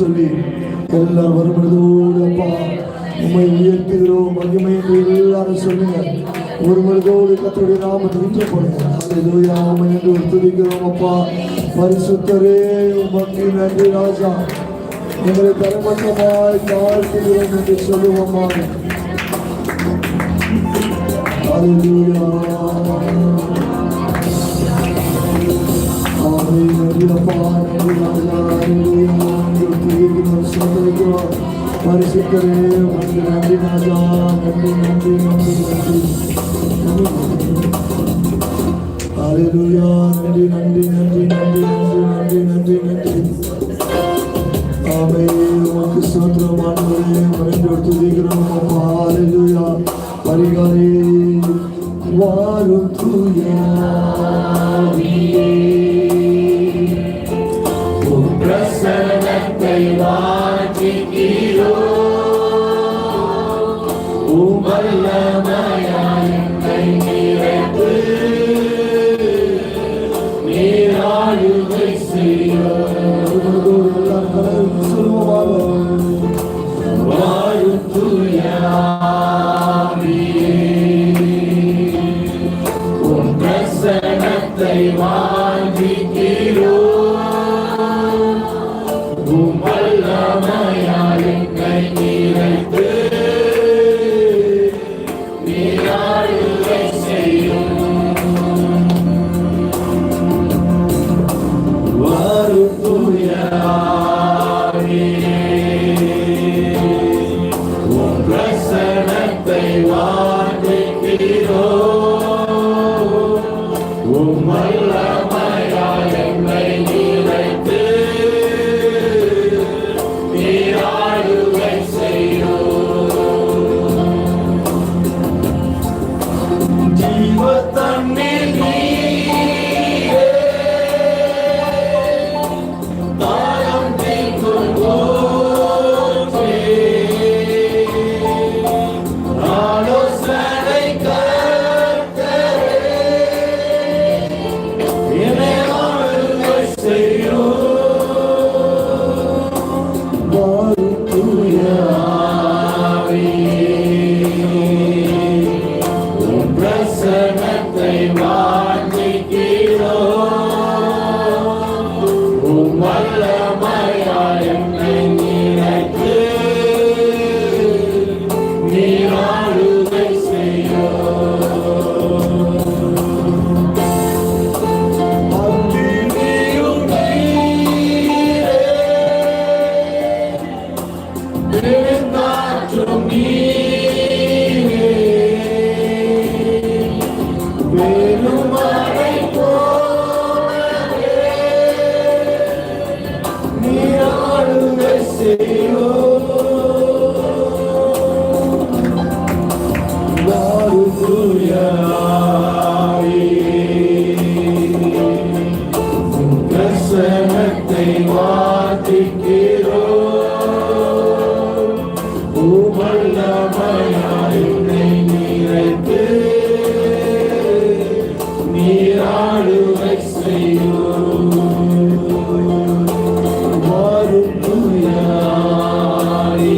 சொல்லி எல்லாரும் வரும்பொழுதோடு அப்பா உண்மை உயர்த்துகிறோம் மகிமை என்று எல்லாரும் சொல்லுங்க. ஒரு மனதோடு கத்தோடைய நாமத்தை விட்டு போடுங்க. அல்லேலூயா உம்மை என்று துதிக்கிறோம் அப்பா. பரிசுத்தரே உமக்கு நன்றி ராஜா. எங்களை தரமட்டமாய் தாழ்த்துகிறோம் என்று சொல்லுவோமா அல்லேலூயா ஆமென். நன்றி அப்பா நன்றி பரிசுத்தரே உமக்கு நன்றி ராஜா நன்றி நன்றி நன்றி நன்றி. அல்லேலூயா நன்றி நன்றி நன்றி நன்றி நன்றி நன்றி நன்றி நன்றி. ஆமே உமக்கு ஸ்தோத்திரம் ஆண்டவரே மறைந்து துதிக்கிறோம் அப்பா. அல்லேலூயா பரிகாரே வாரும் தூயாவியே they lie. வசனத்தை வாதிக்கிறோ உமல்லமையாயுனை நிறைத்து நீராடுவை செய்யோ மாறும் துயாரே